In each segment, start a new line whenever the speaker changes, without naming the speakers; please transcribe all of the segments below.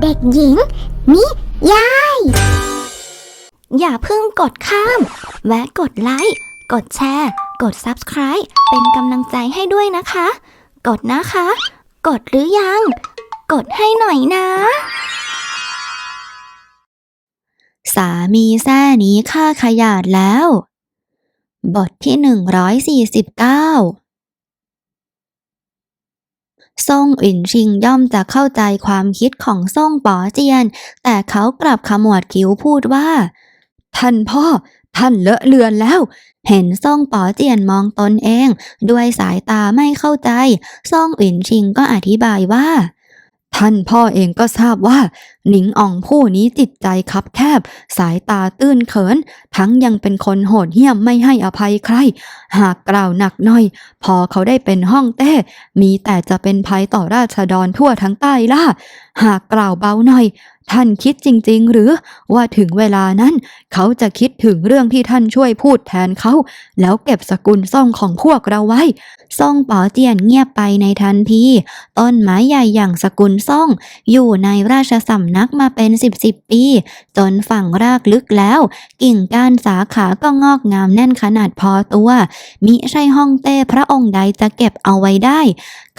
เด็กหญิง นิยาย อย่าเพิ่งกดข้าม แวะกดไลค์ กดแชร์ กด Subscribe เป็นกำลังใจให้ด้วยนะคะ กดนะคะ กดหรือยัง กดให้หน่อยนะ สามีแซ่นี้ค่าขยาดแล้ว บทที่ 149 ซ่งอินชิงย่อมจะเข้าใจความคิดของซ่งป๋อเจียน แต่เขากลับขมวดคิ้วพูดว่า ท่านพ่อ ท่านเลอะเลือนแล้ว เห็นซ่งป๋อเจียนมองตนเอง ด้วยสายตาไม่เข้าใจ ซ่งอินชิงก็อธิบายว่า ท่านพ่อเองก็ทราบว่า หนิงอองผู้นี้จิตใจคับแคบ สายตาตื้นเขิน ทั้งยังเป็นคนโหดเหี้ยมไม่ให้อภัยใคร หากกล่าวหนักหน่อย พอเขาได้เป็นห้องเต้ มีแต่จะเป็นภัยต่อราษฎรทั่วทั้งใต้ล่า หากกล่าวเบาหน่อย ท่านคิดจริง ๆ หรือว่าถึงเวลานั้น เขาจะคิดถึงเรื่องที่ท่านช่วยพูดแทนเขา แล้วเก็บสกุลซ่องของพวกเราไว้ซ่องป๋อเจียนเงียบไปในทันทีต้นไม้ใหญ่อย่างสกุลซ่อง อยู่ในราชสำนักมาเป็นสิบสิบปี จนฝั่งรากลึกแล้ว กิ่งก้านสาขาก็งอกงามแน่นขนาดพอตัว มิใช่ห้องเต้พระองค์ใดจะเก็บเอาไว้ได้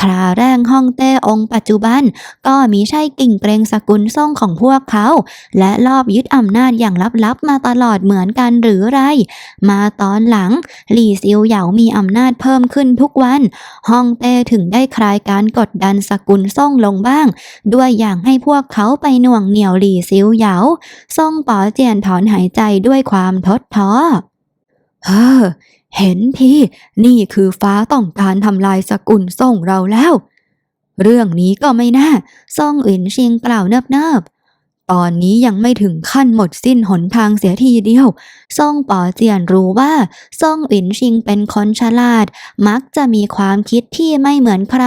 คราแรงห้องเต้องค์ปัจจุบัน ก็มิใช่กิ่งเกรงสกุลซ่องของพวกเขา และลอบยึดอำนาจอย่างลับๆ มาตลอดเหมือนกันหรือไร มาตอนหลัง หลี่ซิวเหยามีอำนาจเพิ่มขึ้นทุกวันฮ่องเต้ถึงได้คลายการกดดันสกุลซ่งลงบ้าง ด้วยอย่างให้พวกเขาไปหน่วงเหนี่ยวหลี่ซิวเหยาซ่งป๋อเจียนถอนหายใจด้วยความทดท้อเฮ้อเห็นทีนี่คือฟ้าต้องการทำลายสกุลซ่งเราแล้ว เรื่องนี้ก็ไม่น่าซ่องอินเชิงกล่าวเนิบๆ ตอนนี้ยังไม่ถึงขั้นหมดสิ้นหนทางเสียทีเดียวซ่องป๋อเจียนรู้ว่าซ่องอินชิงเป็นคนฉลาด มักจะมีความคิดที่ไม่เหมือนใคร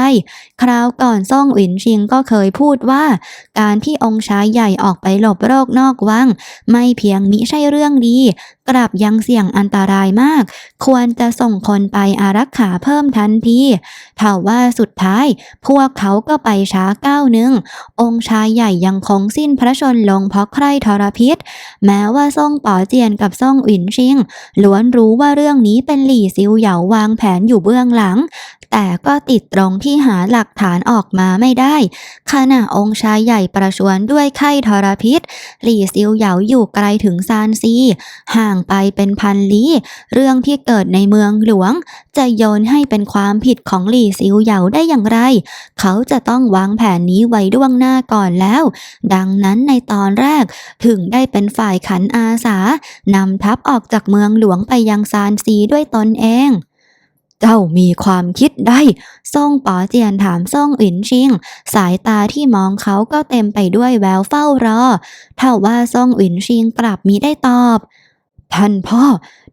คราวก่อนซ่องอินชิงก็เคยพูดว่า การที่องค์ชายใหญ่ออกไปหลบโรคนอกวัง ไม่เพียงมิใช่เรื่องดี กลับยังเสี่ยงอันตรายมาก ควรจะส่งคนไปอารักขาเพิ่มทันทีถ้าว่าสุดท้าย พวกเขาก็ไปช้าก้าวหนึ่ง องค์ชายใหญ่ยังคงสิ้นพระชนลงเพราะใคร่ทรพิษ แม้ว่าซ่งป๋อเจียนกับซ่งอินชิงล้วนรู้ว่าเรื่องนี้เป็นหลี่ซิวเหยาวางแผนอยู่เบื้องหลัง แต่ก็ติดตรงที่หาหลักฐานออกมาไม่ได้ ขณะองค์ชายใหญ่ประชวนด้วยไข้ทรพิษ หลี่ซิวเหยาอยู่ไกลถึงซานซี ห่างไปเป็นพันลี้ เรื่องที่เกิดในเมืองหลวง จะโยนให้เป็นความผิดของหลี่ซิวเหยาได้อย่างไร เขาจะต้องวางแผนนี้ไว้ล่วงหน้าก่อนแล้ว ดังนั้นในตอนแรกถึงได้เป็นฝ่ายขันอาสานำทัพออกจากเมืองหลวงไปยังซานซีด้วยตนเอง เจ้ามีความคิดได้ซ่งป๋อเจียนถามซ่งอินชิง สายตาที่มองเขาก็เต็มไปด้วยแววเฝ้ารอเท่าว่าซ่งอินชิงกลับมิได้ตอบ ท่านพ่อ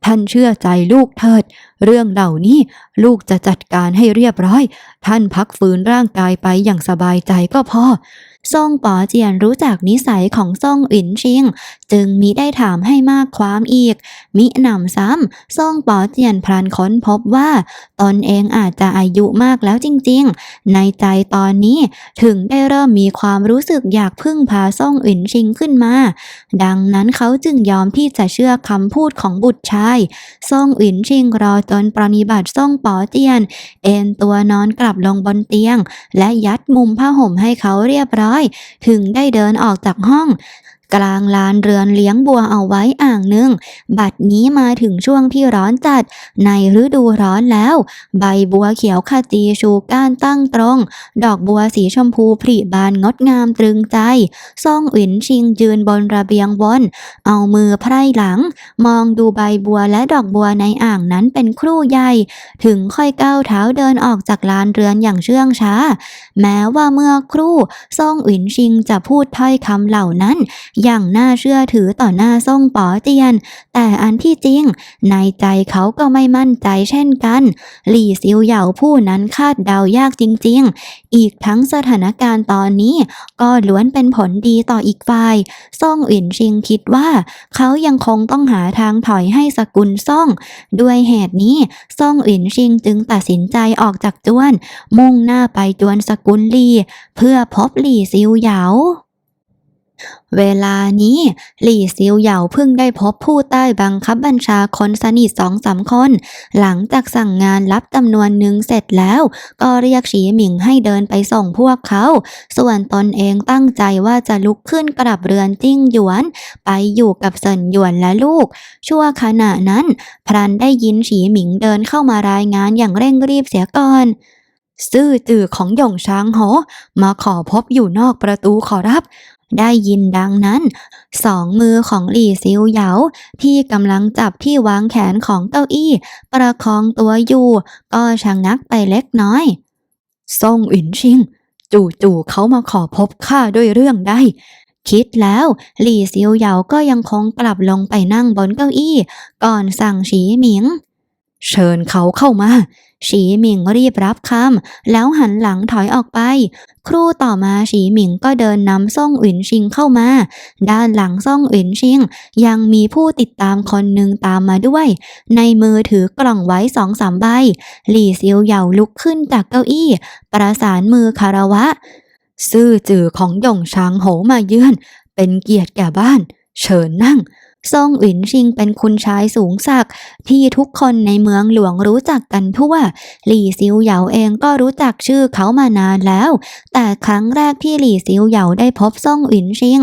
ท่านเชื่อใจลูกเถิด เรื่องเหล่านี้ลูกจะจัดการให้เรียบร้อย ท่านพักฟื้นร่างกายไปอย่างสบายใจก็พอ ซ่งป๋อเจียนรู้จักนิสัยของซ่งอินชิง จึงมิได้ถามให้มากความอีก มิหนำซ้ำซ่งป๋อเจียนพลันค้นพบว่า ตนเองอาจจะอายุมากแล้วจริงๆ ในใจตอนนี้ถึงได้เริ่มมีความรู้สึกอยากพึ่งพาซ่งอินชิงขึ้นมา ดังนั้นเขาจึงยอมที่จะเชื่อคำพูดของบุตรชายซ่งอินชิงรอจนปรนิบัติซ่งป๋อเจียน เอนตัวนอนกลับลงบนเตียง และยัดมุมผ้าห่มให้เขาเรียบร้อยถึงได้เดินออกจากห้อง กลางลานเรือนเลี้ยงบัวเอาไว้อ่างหนึ่ง บัดนี้มาถึงช่วงที่ร้อนจัด ในฤดูร้อนแล้ว ใบบัวเขียวขจีชูก้านตั้งตรง ดอกบัวสีชมพูผลิบานงดงามตรึงใจซ่องอินชิงยืนบนระเบียงบนเอามือไพร่หลัง มองดูใบบัวและดอกบัวในอ่างนั้นเป็นครู่ใหญ่ ถึงค่อยก้าวเท้าเดินออกจากลานเรือนอย่างเชื่องช้า แม้ว่าเมื่อครู่ซ่องอินชิงจะพูดถ้อยคำเหล่านั้นอย่างน่าเชื่อถือต่อหน้าซ่งป๋อเจียน แต่อันที่จริง ในใจเขาก็ไม่มั่นใจเช่นกัน หลี่ซิวเหยาผู้นั้นคาดเดายากจริง ๆ อีกทั้งสถานการณ์ตอนนี้ ก็ล้วนเป็นผลดีต่ออีกฝ่ายซ่งอินชิงคิดว่า เขายังคงต้องหาทางถอยให้สกุลซ่ง ด้วยเหตุนี้ซ่งอินชิงจึงตัดสินใจออกจากจวน มุ่งหน้าไปจวนสกุลลี เพื่อพบหลี่ซิวเหยา เวลานี้หลี่ซิวเหยาเพิ่งได้พบผู้ใต้บังคับบัญชาคนสนิทสองสามคน หลังจากสั่งงานรับจำนวนหนึ่งเสร็จแล้ว ก็เรียกฉีหมิงให้เดินไปส่งพวกเขา ส่วนตนเองตั้งใจว่าจะลุกขึ้นกลับเรือนจิ้งหยวน ไปอยู่กับเซินหยวนและลูก ชั่วขณะนั้น พรันได้ยินฉีหมิงเดินเข้ามารายงานอย่างเร่งรีบเสียก่อนซื่อจื่อของหยงช้างโหมาขอพบอยู่นอกประตูขอรับ ได้ยินดังนั้น สองมือของหลี่ซิวเหยาที่กำลังจับที่วางแขนของเก้าอี้ ประคองตัวอยู่ ก็ชะงักไปเล็กน้อยซ่งอินชิง จู่ๆเขามาขอพบข้าด้วยเรื่องใดคิดแล้ว หลี่ซิวเหยาก็ยังคงกลับลงไปนั่งบนเก้าอี้ ก่อนสั่งฉีหมิง เชิญเขาเข้ามา ฉีหมิงรีบรับคำแล้วหันหลังถอยออกไป ครู่ต่อมาฉีหมิงก็เดินนำซ่งอินชิงเข้ามา ด้านหลังซ่งอินชิง ยังมีผู้ติดตามคนหนึ่งตามมาด้วย ในมือถือกล่องไว้สองสามใบ หลี่เซิวเหยาลุกขึ้นจากเก้าอี้ ประสานมือคารวะ ซื่อจื่อของหยงช้างโหมาเยือน เป็นเกียรติแก่บ้าน เชิญนั่ง ซ่งอินชิงเป็นคุณชายสูงศักดิ์ที่ทุกคนในเมืองหลวงรู้จักกันทั่ว หลี่ซิวเหยาเองก็รู้จักชื่อเขามานานแล้ว แต่ครั้งแรกที่หลี่ซิวเหยาได้พบซ่งอินชิง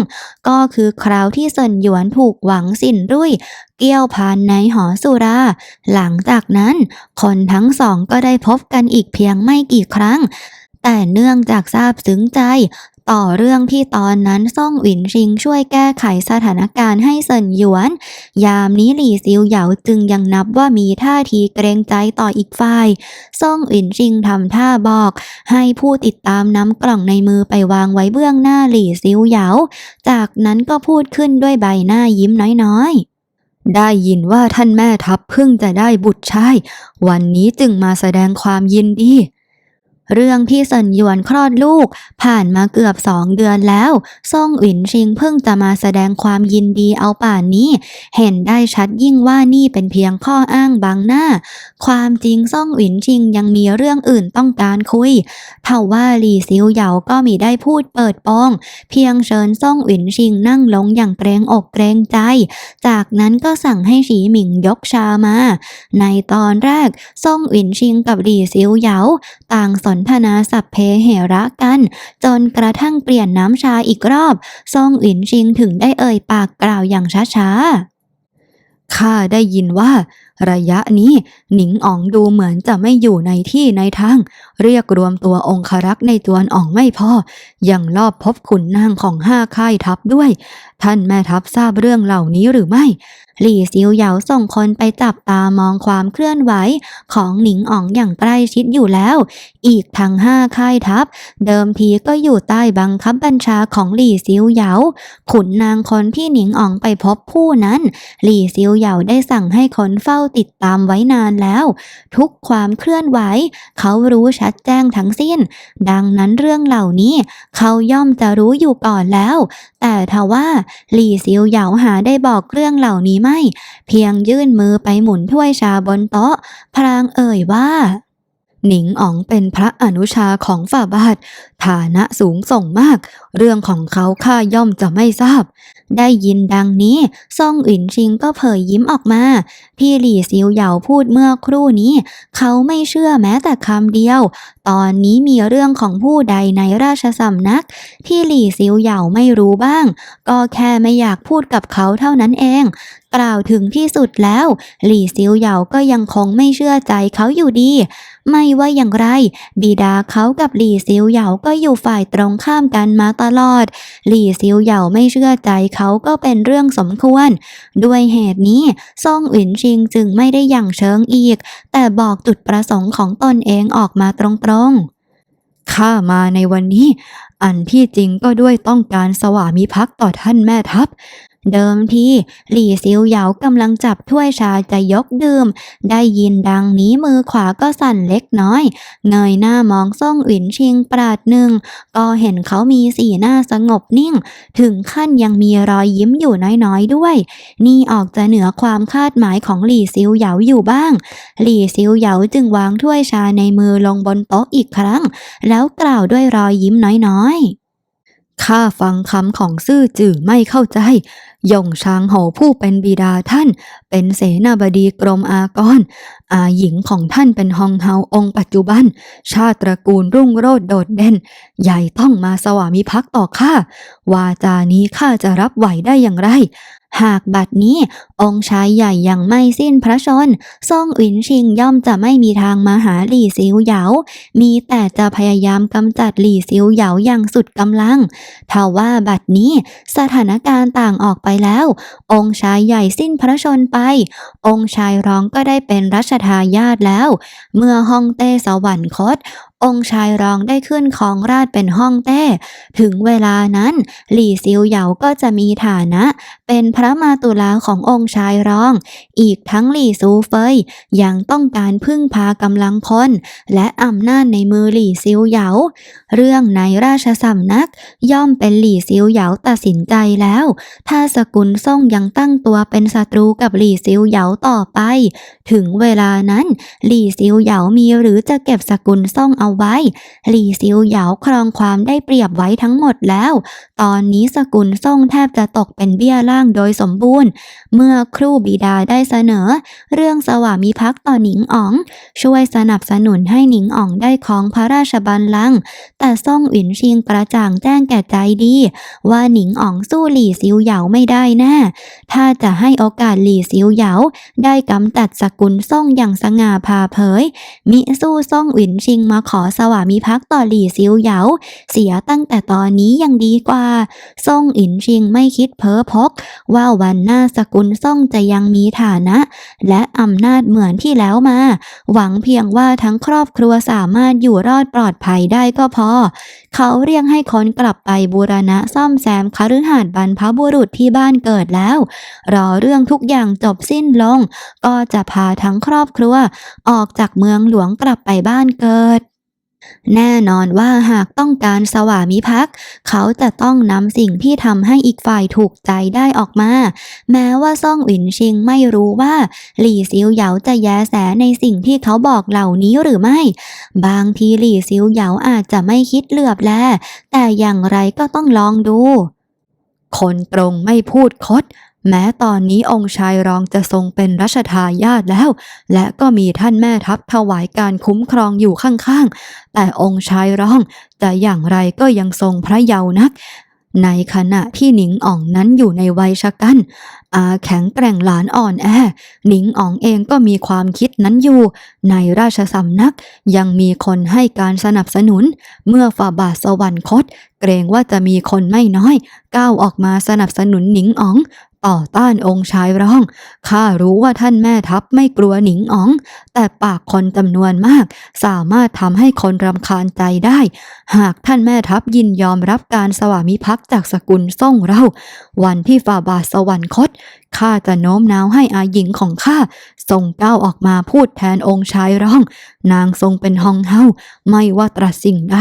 ก็คือคราวที่เซินหยวนถูกหวังสินรุ่ยเกี้ยวพานในหอสุรา หลังจากนั้นคนทั้งสองก็ได้พบกันอีกเพียงไม่กี่ครั้งแต่เนื่องจากทราบซึ้งใจ ต่อเรื่องที่ตอนนั้นซ่องหวินชิงช่วยแก้ไขสถานการณ์ให้เซินหยวน ยามนี้หลี่ซิวเหยาจึงยังนับว่ามีท่าทีเกรงใจต่ออีกฝ่ายซ่องอินชิงทำท่าบอก ให้ผู้ติดตามนำกล่องในมือไปวางไว้เบื้องหน้าหลี่ซิวเหยา จากนั้นก็พูดขึ้นด้วยใบหน้ายิ้มน้อยๆได้ยินว่าท่านแม่ทัพเพิ่งจะได้บุตรชาย วันนี้จึงมาแสดงความยินดี เรื่องที่เซินหยวนคลอดลูก ผ่านมาเกือบสองเดือนแล้วซ่งอินชิงเพิ่งจะมาแสดงความยินดีเอาป่านนี้ เห็นได้ชัดยิ่งว่านี่เป็นเพียงข้ออ้างบังหน้า ความจริงซ่องหวินชิงยังมีเรื่องอื่นต้องการคุยเท่าว่าหลี่ซิวเหยาก็มีได้พูดเปิดโปงเพียงเชิญซ่องหวินชิงนั่งลงอย่างเกรงอกเกรงใจ จากนั้นก็สั่งให้ฉีหมิงยกชามา ในตอนแรกซ่องหวินชิงกับหลี่ซิวเหยาต่างสนทนาสัพเพเหระกัน จนกระทั่งเปลี่ยนน้ำชาอีกรอบซ่องอินชิงถึงได้เอ่ยปากกล่าวอย่างช้าๆข้าได้ยินว่าระยะนี้หนิงอ๋องดูเหมือนจะไม่อยู่ในที่ในทาง เรียกรวมตัวองครักษ์ในจวนอ๋องไม่พอ ยังลอบพบขุนนางของห้าค่ายทัพด้วย ท่านแม่ทัพทราบเรื่องเหล่านี้หรือไม่ หลี่ซิวเหยาส่งคนไปจับตามองความเคลื่อนไหวของหนิงอ๋องอย่างใกล้ชิดอยู่แล้ว อีกทั้งห้าค่ายทัพ เดิมทีก็อยู่ใต้บังคับบัญชาของหลี่ซิวเหยา ขุนนางคนที่หนิงอ๋องไปพบผู้นั้น หลี่ซิวเหยาได้สั่งให้คนเฝ้าติดตามไว้นานแล้ว ทุกความเคลื่อนไหว เขารู้ชัดแจ้งทั้งสิ้น ดังนั้นเรื่องเหล่านี้ เขาย่อมจะรู้อยู่ก่อนแล้ว แต่ทว่าหลี่ซิวเหยาหาได้บอกเรื่องเหล่านี้ไม่ เพียงยื่นมือไปหมุนถ้วยชาบนโต๊ะ พลางเอ่ยว่าหนิงอ๋องเป็นพระอนุชาของฝ่าบาท ฐานะสูงส่งมาก เรื่องของเขาข้าย่อมจะไม่ทราบ ได้ยินดังนี้ซ่องอินชิงก็เผยยิ้มออกมา พี่หลี่ซิวเหยาพูดเมื่อครู่นี้ เขาไม่เชื่อแม้แต่คำเดียว ตอนนี้มีเรื่องของผู้ใดในราชสำนักที่หลี่ซิวเหยาไม่รู้บ้าง ก็แค่ไม่อยากพูดกับเขาเท่านั้นเอง กล่าวถึงที่สุดแล้ว หลี่ซิวเหยาก็ยังคงไม่เชื่อใจเขาอยู่ดี ไม่ว่าอย่างไร บิดาเขากับหลี่ซิวเหยาก็อยู่ฝ่ายตรงข้ามกันมาตลอด หลี่ซิวเหยาไม่เชื่อใจเขาก็เป็นเรื่องสมควร ด้วยเหตุนี้ซ่องอินชิงจึงไม่ได้หยั่งเชิงอีก แต่บอกจุดประสงค์ของตนเองออกมาตรงๆข้ามาในวันนี้ อันที่จริงก็ด้วยต้องการสวามิภักดิ์ต่อท่านแม่ทัพ เดิมทีหลี่ซิวเหยากำลังจับถ้วยชาจะยกดื่ม ได้ยินดังนี้มือขวาก็สั่นเล็กน้อย เงยหน้ามองซ่งอินชิงปราดหนึ่ง ก็เห็นเขามีสีหน้าสงบนิ่ง ถึงขั้นยังมีรอยยิ้มอยู่น้อยๆด้วย นี่ออกจะเหนือความคาดหมายของหลี่ซิวเหยาอยู่บ้าง หลี่ซิวเหยาจึงวางถ้วยชาในมือลงบนโต๊ะอีกครั้ง แล้วกล่าวด้วยรอยยิ้มน้อยๆ ข้าฟังคำของซื่อจื่อไม่เข้าใจยงช้างโหผู้เป็นบิดาท่าน เป็นเสนาบดีกรมอากร อาหญิงของท่านเป็นฮองเฮาองค์ปัจจุบัน ชาติตระกูลรุ่งโรจน์โดดเด่น ใหญ่ต้องมาสวามิภักดิ์ต่อข้า วาจานี้ข้าจะรับไหวได้อย่างไร หากบัดนี้องค์ชายใหญ่ยังไม่สิ้นพระชนซ่งอินชิงย่อมจะไม่มีทางมาหาหลี่ซิวเหยา มีแต่จะพยายามกำจัดหลี่ซิวเหยาอย่างสุดกำลังทว่าบัดนี้สถานการณ์ต่างออกไปแล้ว องค์ชายใหญ่สิ้นพระชนไป องค์ชายรองก็ได้เป็นรัชทายาทแล้ว เมื่อฮ่องเต้สวรรคตองค์ชายรองได้ขึ้นของราชเป็นฮ่องเต้ ถึงเวลานั้นหลี่ซิวเหยาก็จะมีฐานะ เป็นพระมาตุลาขององค์ชายรอง อีกทั้งหลี่ซูเฟยยังต้องการพึ่งพากำลังพลและอำนาจในมือหลี่ซิวเหยา เรื่องในราชสำนักย่อมเป็นหลี่ซิวเหยาตัดสินใจแล้ว ถ้าสกุลซ่งยังตั้งตัวเป็นศัตรูกับหลี่ซิวเหยาต่อไป ถึงเวลานั้นหลี่ซิวเหยามีหรือจะเก็บสกุลซ่งเอาไว้ หลี่ซิวเหยาครองความได้เปรียบไว้ทั้งหมดแล้ว ตอนนี้สกุลซ่งแทบจะตกเป็นเบี้ยล่างโดยสมบูรณ์ เมื่อครูบิดาได้เสนอ เรื่องสวามิภักดิ์ต่อหนิงอ๋อง ช่วยสนับสนุนให้หนิงอ๋องได้ของพระราชบัลลังก์แต่ซ่งอินชิงกระจ่างแจ้งแก่ใจดี ว่าหนิงอ๋องสู้หลี่ซิวเหยาไม่ได้แน่ถ้าจะให้โอกาสหลี่ซิวเหยาได้กำจัดสกุลซ่งอย่างสง่าผ่าเผย มิสู้ซ่งอินชิงมาขอสวามิภักดิ์ต่อหลี่ซิวเหยาเสียตั้งแต่ตอนนี้ยังดีกว่าซ่งอินชิงไม่คิดเพ้อพก ว่าวันหน้าสกุลซ่งจะยังมีฐานะ และอำนาจเหมือนที่แล้วมา หวังเพียงว่าทั้งครอบครัวสามารถอยู่รอดปลอดภัยได้ก็พอ เขาเรียกให้คนกลับไปบูรณะซ่อมแซมคฤหาสน์บรรพบุรุษที่บ้านเกิดแล้ว รอเรื่องทุกอย่างจบสิ้นลง ก็จะพาทั้งครอบครัว ออกจากเมืองหลวงกลับไปบ้านเกิด แน่นอนว่าหากต้องการสวามิภักดิ์เขาจะต้องนำสิ่งที่ทำให้อีกฝ่ายถูกใจได้ออกมา แม้ว่าซ่องอินชิงไม่รู้ว่าหลี่ซิวเหยาจะแยแสในสิ่งที่เขาบอกเหล่านี้หรือไม่ บางทีหลี่ซิวเหยาอาจจะไม่คิดเหลือบแลแต่อย่างไรก็ต้องลองดู คนตรงไม่พูดคด แม้ตอนนี้องค์ชายรองจะทรงเป็นรัชทายาทแล้ว และก็มีท่านแม่ทัพถวายการคุ้มครองอยู่ข้างๆ แต่องค์ชายรองจะอย่างไรก็ยังทรงพระเยาว์นัก ในขณะที่หนิงอ่องนั้นอยู่ในวัยชะกันอาแข็งแกร่งหลานอ่อนแอ หนิงอ่องเองก็มีความคิดนั้นอยู่ ในราชสำนักยังมีคนให้การสนับสนุน เมื่อฝ่าบาทสวรรคต เกรงว่าจะมีคนไม่น้อย ก้าวออกมาสนับสนุนหนิงอ๋อง ต่อต้านองค์ชายร้อง ข้ารู้ว่าท่านแม่ทัพไม่กลัวหนิงอ๋อง แต่ปากคนจำนวนมาก สามารถทำให้คนรำคาญใจได้ หากท่านแม่ทัพยินยอมรับการสวามิภักดิ์จากสกุลซ่งเรา วันที่ฝ่าบาทสวรรคต ข้าจะโน้มน้าวให้อาหญิงของข้าทรงก้าวออกมาพูดแทนองค์ชายร้อง นางทรงเป็นฮองเฮาไม่ว่าตรัสสิ่งใด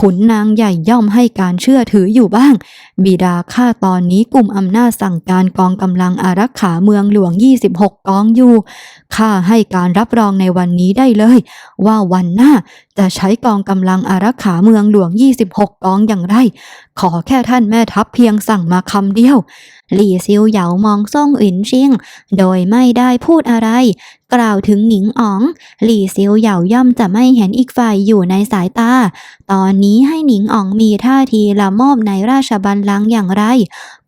ขุนนางใหญ่ย่อมให้การเชื่อถืออยู่บ้าง บิดาข้าตอนนี้กลุ่มอำนาจสั่งการกองกำลังอารักขาเมืองหลวง 26 กองอยู่ ข้าให้การรับรองในวันนี้ได้เลย ว่าวันหน้าจะใช้กองกำลังอารักขาเมืองหลวง 26 กองอย่างไร ขอแค่ท่านแม่ทัพเพียงสั่งมาคำเดียว หลี่ซิวเหยามองซ่งอินชิง โดยไม่ได้พูดอะไร กล่าวถึงหนิงอ๋อง หลี่ซิวเหยาย่อมจะไม่เห็นอีกฝ่ายอยู่ในสายตา ตอนนี้ให้หนิงอ๋องมีท่าทีละโมบในราชบัลลังก์อย่างไร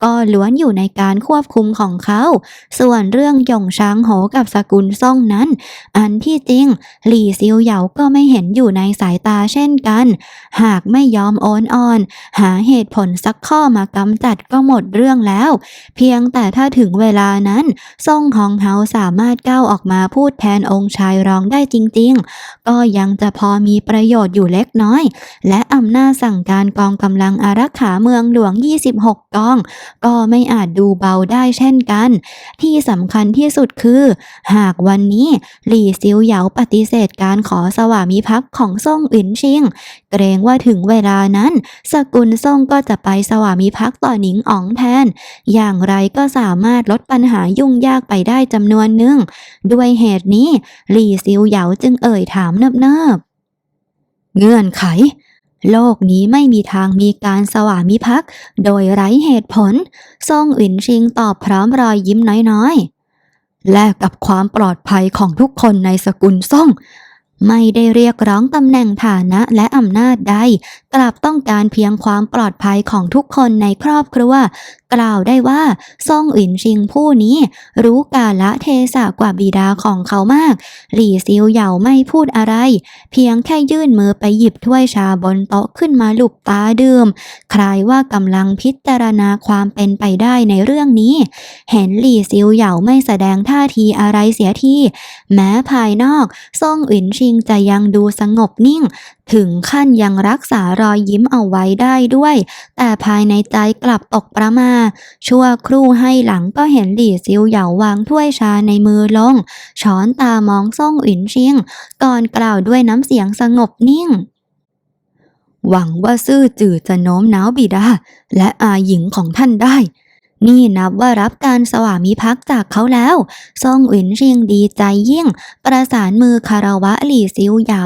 ก็ล้วนอยู่ในการควบคุมของเขา ส่วนเรื่องหย่งช้างโหกับสกุลซ่งนั้น อันที่จริง หลี่ซิวเหยาก็ไม่เห็นอยู่ในสายตาเช่นกัน หากไม่ยอมโอนอ่อน หาเหตุผลสักข้อมากำจัดก็หมดเรื่องแล้ว เพียงแต่ถ้าถึงเวลานั้นซ่งฮองเฮาสามารถก้าวออกมาพูดแทนองค์ชายรองได้จริง ๆ ก็ยังจะพอมีประโยชน์อยู่เล็กน้อย และอำนาจสั่งการกองกำลังอารักขาเมืองหลวง 26 กอง ก็ไม่อาจดูเบาได้เช่นกัน ที่สำคัญที่สุดคือ หากวันนี้หลี่ซิวเหยาปฏิเสธการขอสวามิภักดิ์ของซ่งอินชิง เกรงว่าถึงเวลานั้น สกุลซ่งก็จะไปสวามิภักดิ์ต่อหนิงอ๋องแทน อย่างไรก็สามารถลดปัญหายุ่งยากไปได้จำนวนหนึ่ง ด้วยเหตุนี้ หลี่ซิวเหยาจึงเอ่ยถามเนิบๆ เงื่อนไขโลกนี้ไม่มีทางมีการสวามิภักดิ์โดยไร้เหตุผล ซ่งอินชิงตอบพร้อมรอยยิ้มน้อยๆ แลกกับความปลอดภัยของทุกคนในสกุลซ่ง ไม่ได้เรียกร้องตำแหน่งฐานะและอำนาจใด กลับต้องการเพียงความปลอดภัยของทุกคนในครอบครัว กล่าวได้ว่าซ่งอินชิงผู้นี้ รู้กาละเทศะกว่าบิดาของเขามาก หลี่ซิวเหยาไม่พูดอะไร เพียงแค่ยื่นมือไปหยิบถ้วยชาบนโต๊ะขึ้นมาหลุบตาดื่มคลายว่ากำลังพิจารณาความเป็นไปได้ในเรื่องนี้ เห็นหลี่ซิวเหยาไม่แสดงท่าทีอะไรเสียทีแม้ภายนอกซ่งอินชิงจะยังดูสงบนิ่ง ถึงขั้นยังรักษารอยยิ้มเอาไว้ได้ด้วย แต่ภายในใจกลับตกประมา ชั่วครู่ให้หลังก็เห็นหลี่ซิวเหยาวางถ้วยชาในมือลง ช้อนตามองซ่งอินชิง ก่อนกล่าวด้วยน้ำเสียงสงบนิ่งหวังว่าซื่อจือจะโน้มน้าวบิดา และอาหญิงของท่านได้ นี่นับว่ารับการสวามิภักดิ์จากเขาแล้วซ่องอินชิงดีใจยิ่ง ประสานมือคารวะหลี่ซิวเหยา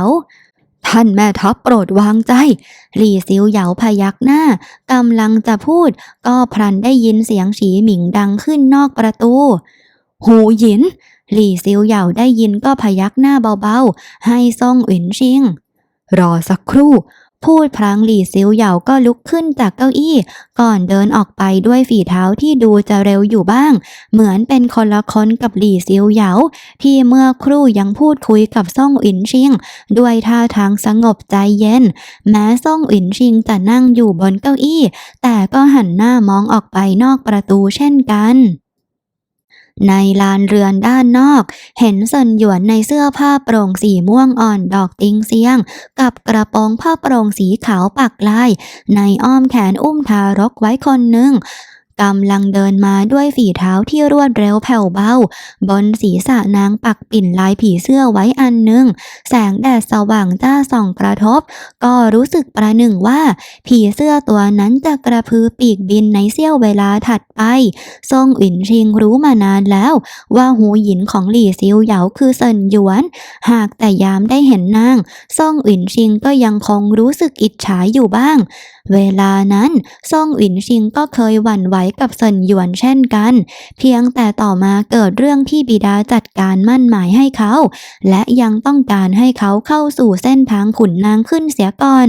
ท่านแม่ทัพโปรดวางใจ หลี่ซิวเหยาพยักหน้ากำลังจะพูด ก็พลันได้ยินเสียงฉีหมิงดังขึ้นนอกประตู หูหยิน หลี่ซิวเหยาได้ยินก็พยักหน้าเบาๆ ให้ซ่องอินชิง รอสักครู่ พูดพลางหลี่ซิวเหยาก็ลุกขึ้นจากเก้าอี้ ก่อนเดินออกไปด้วยฝีเท้าที่ดูจะเร็วอยู่บ้าง เหมือนเป็นคนละคนกับหลี่ซิวเหยาที่เมื่อครู่ยังพูดคุยกับซ่องอินชิง ด้วยท่าทางสงบใจเย็น แม้ซ่องอินชิงจะนั่งอยู่บนเก้าอี้ แต่ก็หันหน้ามองออกไปนอกประตูเช่นกัน ในลานเรือนด้านนอก เห็นเซินหยวนในเสื้อผ้าโปร่งสีม่วงอ่อนดอกติงเซียง กับกระโปรงผ้าโปร่งสีขาวปักลาย ในอ้อมแขนอุ้มทารกไว้คนหนึ่ง กำลังเดินมาด้วยฝีเท้าที่รวดเร็วแผ่วเบา บนศีรษะนางปักปิ่นลายผีเสื้อไว้อันหนึ่ง แสงแดดสว่างจ้าส่องกระทบ ก็รู้สึกประหนึ่งว่า ผีเสื้อตัวนั้นจะกระพือปีกบินในเสี้ยวเวลาถัดไปซ่งอินชิงรู้มานานแล้ว ว่าหูหยินของหลี่ซิวเหยาคือเซินหยวน หากแต่ยามได้เห็นนางซ่งอินชิงก็ยังคงรู้สึกอิจฉาอยู่บ้าง เวลานั้นซ่งอินชิงก็เคยหวั่นไหวกับเซินหยวนเช่นกัน เพียงแต่ต่อมาเกิดเรื่องที่บิดาจัดการมั่นหมายให้เขา และยังต้องการให้เขาเข้าสู่เส้นทางขุนนางขึ้นเสียก่อน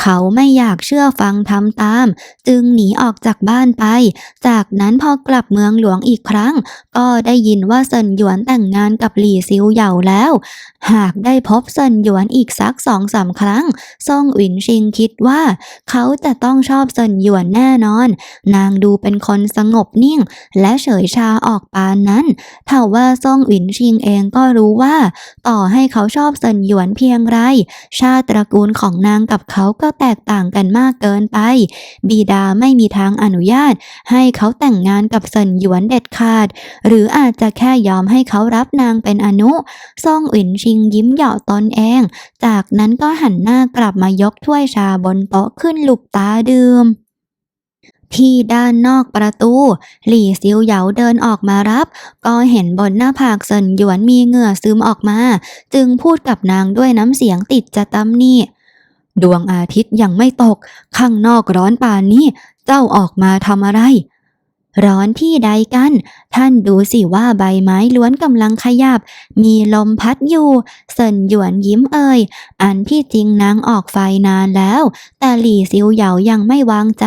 เขาไม่อยากเชื่อฟังทำตาม จึงหนีออกจากบ้านไป จากนั้นพอกลับเมืองหลวงอีกครั้ง ก็ได้ยินว่าเซินหยวนแต่งงานกับหลี่ซิวเหยาแล้ว หากได้พบเซินหยวนอีกสักสองสามครั้งซ่งอินชิงคิดว่า เขาจะต้องชอบเซินหยวนแน่นอน นางดูเป็นคนสงบนิ่ง และเฉยชาออกปานนั้นถ้าว่าซ่งอินชิงเองก็รู้ว่า ต่อให้เขาชอบเซินหยวนเพียงไร ชาติตระกูลของนางกับเขาก็็แตกต่างกันมากเกินไปบิดาไม่มีทางอนุญาต ให้เขาแต่งงานกับเซินหยวนเด็ดขาด หรืออาจจะแค่ยอมให้เขารับนางเป็นอนุซ่องอินชิงยิ้มเหยาะตนเอง จากนั้นก็หันหน้ากลับมายกถ้วยชาบนโต๊ะขึ้นลุกตาดื่มที่ด้านนอกประตู หลี่ซิวเหยาเดินออกมารับ ก็เห็นบนหน้าผากเซินหยวนมีเหงื่อซึมออกมา จึงพูดกับนางด้วยน้ำเสียงติดจะตำหนิ ดวงอาทิตย์ยังไม่ตก ข้างนอกร้อนป่านนี้ เจ้าออกมาทำอะไร ร้อนที่ใดกัน ท่านดูสิว่าใบไม้ล้วนกำลังขยับ มีลมพัดอยู่ เซินหยวนยิ้มเอ่ย อันที่จริงนางออกไฟนานแล้ว แต่หลี่ซิวเหยายังไม่วางใจ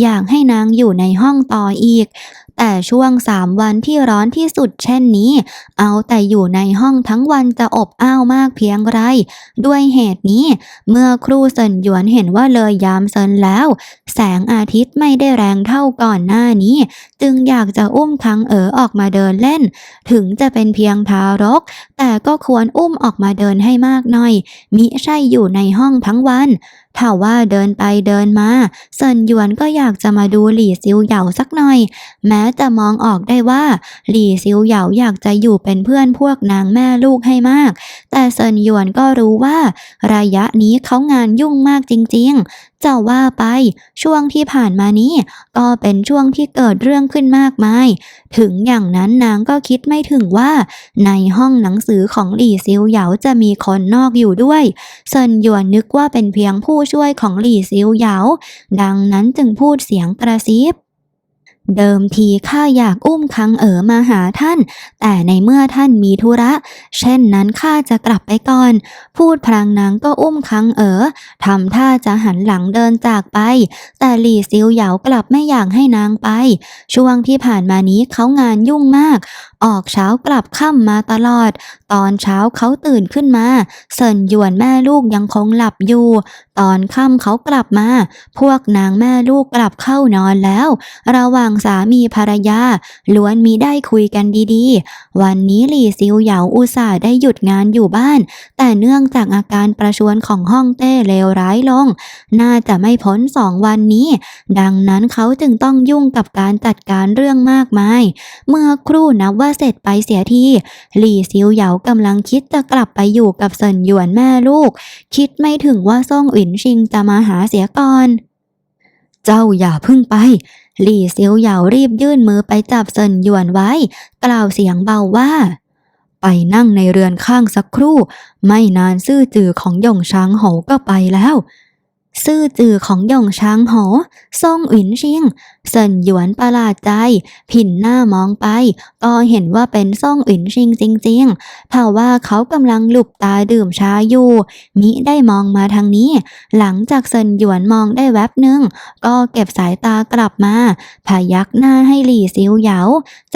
อยากให้นางอยู่ในห้องต่ออีก แต่ช่วงสามวันที่ร้อนที่สุดเช่นนี้ เอาแต่อยู่ในห้องทั้งวันจะอบอ้าวมากเพียงไร ด้วยเหตุนี้ เมื่อครูเซินหยวนเห็นว่าเลยยามเซินแล้ว แสงอาทิตย์ไม่ได้แรงเท่าก่อนหน้านี้ จึงอยากจะอุ้มคังเอ๋อออกมาเดินเล่น ถึงจะเป็นเพียงทารก แต่ก็ควรอุ้มออกมาเดินให้มากหน่อย มิใช่อยู่ในห้องทั้งวันถ้าว่าเดินไปเดินมาเซินหยวนก็อยากจะมาดูหลี่ซิวเหยาสักหน่อย แม้จะมองออกได้ว่า หลี่ซิวเหยาอยากจะอยู่เป็นเพื่อนพวกนางแม่ลูกให้มาก แต่เซินหยวนก็รู้ว่า ระยะนี้เขางานยุ่งมากจริงๆจะว่าไปช่วงที่ผ่านมานี้ ก็เป็นช่วงที่เกิดเรื่องขึ้นมากมาย ถึงอย่างนั้นนางก็คิดไม่ถึงว่า ในห้องหนังสือของหลี่ซิวเหยาจะมีคนนอกอยู่ด้วยเซินหยวนนึกว่าเป็นเพียงผู้ช่วยของหลี่ซิวเหยา ดังนั้นจึงพูดเสียงกระซิบ เดิมทีข้าอยากอุ้มคังเอ๋อมาหาท่าน แต่ในเมื่อท่านมีธุระ เช่นนั้นข้าจะกลับไปก่อน พูดพลางนางก็อุ้มคังเอ๋อทำท่าจะหันหลังเดินจากไป แต่หลี่ซิวเหยากลับไม่อยากให้นางไป ช่วงที่ผ่านมานี้เขางานยุ่งมากออกเช้ากลับค่ำมาตลอด ตอนเช้าเขาตื่นขึ้นมา เซินหยวนแม่ลูกยังคงหลับอยู่ ตอนค่ำเขากลับมา พวกนางแม่ลูกกลับเข้านอนแล้ว ระหว่างสามีภรรยา ล้วนมีได้คุยกันดีๆ วันนี้หลี่ซิวเหยาอุตส่าห์ได้หยุดงานอยู่บ้าน แต่เนื่องจากอาการประชวนของห้องเต้เลวร้ายลง น่าจะไม่พ้นสองวันนี้ ดังนั้นเขาจึงต้องยุ่งกับการจัดการเรื่องมากมาย เมื่อครู่นับว่าเสร็จไปเสียทีหลี่ซิวเหยากำลังคิดจะกลับไปอยู่กับเซินหยวนแม่ลูก คิดไม่ถึงว่าซ่งอินชิงจะมาหาเสียก่อน เจ้าอย่าพึ่งไปหลี่ซิวเหยารีบยื่นมือไปจับเซินหยวนไว้ กล่าวเสียงเบาว่า ไปนั่งในเรือนข้างสักครู่ ไม่นานซื่อจือของหย่งช้างโหก็ไปแล้ว ซื่อจือของหย่งช้างโหซ่งอินชิงเซินหยวนประหลาดใจ ผินหน้ามองไป ก็เห็นว่าเป็นซ่งอินชิงจริงๆถ้าะว่าเขากำลังหลุบตาดื่มชาอยู่ มิได้มองมาทางนี้ หลังจากเซินหยวนมองได้แวบหนึ่งก็เก็บสายตากลับมา พยักหน้าให้หลี่ซิวเหยา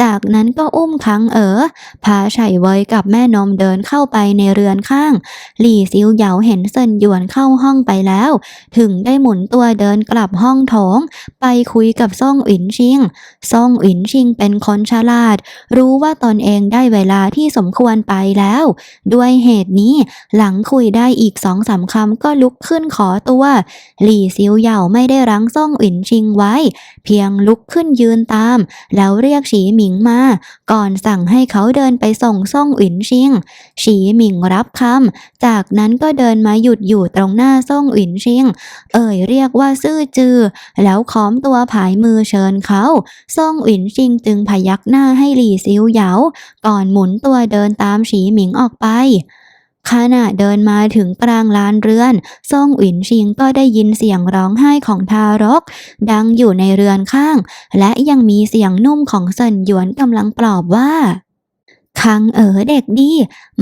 จากนั้นก็อุ้มคังเอ๋อพาไฉเวยกับแม่นมเดินเข้าไปในเรือนข้าง หลี่ซิวเหยาเห็นเซินหยวนเข้าห้องไปแล้วถึงได้หมุนตัวเดินกลับห้องโถง ไปคุยกับซ่องอินชิง ซ่องอินชิงเป็นคนฉลาด รู้ว่าตนเองได้เวลาที่สมควรไปแล้ว ด้วยเหตุนี้หลังคุยได้อีกสองสามคำก็ลุกขึ้นขอตัว หลี่ซิวเหยาไม่ได้รั้งซ่องอินชิงไว้ เพียงลุกขึ้นยืนตาม แล้วเรียกฉีหมิงมา ก่อนสั่งให้เขาเดินไปส่งซ่องอินชิง ฉีหมิงรับคำจากนั้นก็เดินมาหยุดอยู่ตรงหน้าซ่องอินชิงเอ่ยเรียกว่าซื่อจือ แล้วค้อมตัวผายมือเชิญเขาซ่งอินชิงจึงพยักหน้าให้หลี่ซิวเหยา ก่อนหมุนตัวเดินตามฉีหมิงออกไปขณะเดินมาถึงกลางลานเรือนซ่งอินชิงก็ได้ยินเสียงร้องไห้ของทารก ดังอยู่ในเรือนข้าง และยังมีเสียงนุ่มของเซินหยวนกำลังปลอบว่าคังเอ๋อเด็กดี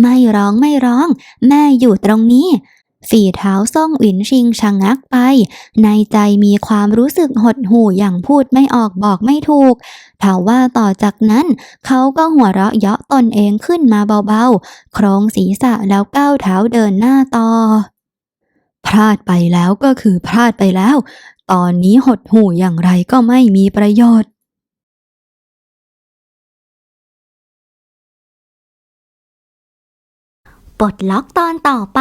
ไม่ร้องไม่ร้อง แม่อยู่ตรงนี้ ฝีเท้าซ่องอินชิงชะงักไป ในใจมีความรู้สึกหดหู่อย่างพูดไม่ออกบอกไม่ถูกถาว่าต่อจากนั้น เขาก็หัวเราะเยาะตนเองขึ้นมาเบาๆ โครงศีรษะแล้วก้าวเท้าเดินหน้าต่อ พลาดไปแล้วก็คือพลาดไปแล้ว ตอนนี้หดหู่อย่างไรก็ไม่มีประโยชน์
ปลดล็อกตอนต่อไป